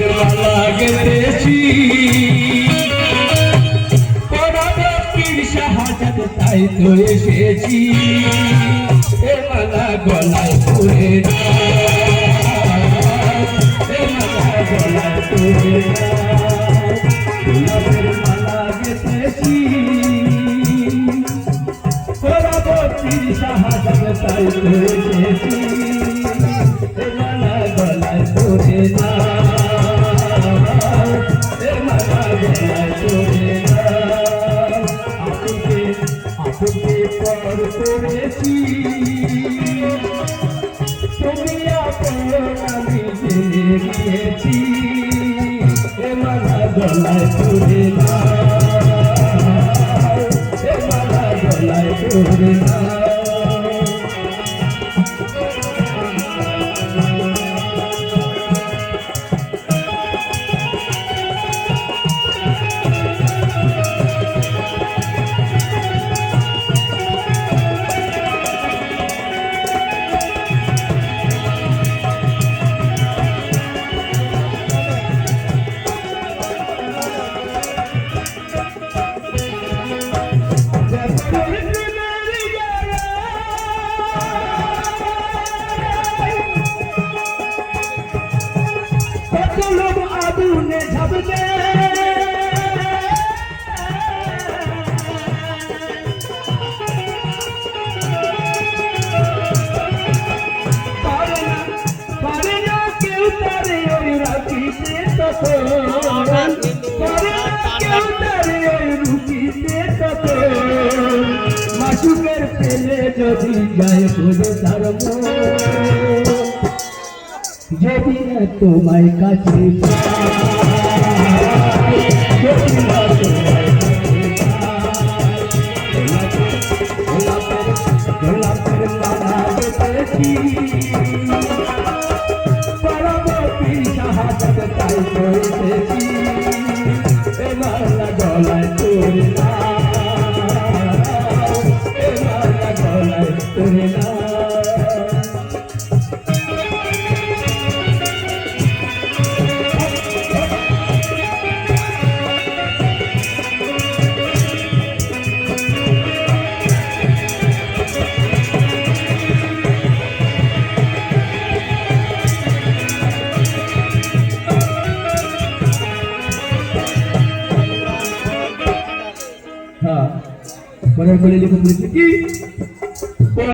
গোলাপের মালা পীর শাহাদাত তাই তো এসেছি। এ মালা গলায় পরে না। এ মালা গলায় পরে না। শাহাদাত তাই তো আপুকে পর করেছি তুমি আপন আমি জেনে গিয়েছি এ মালা গলায় পরে না এ মালা গলায় পরে মাসুকের পেলে যদি যায় বলে তার যদি না তোমায় কাছে Ha. Boleh boleh dia boleh pergi.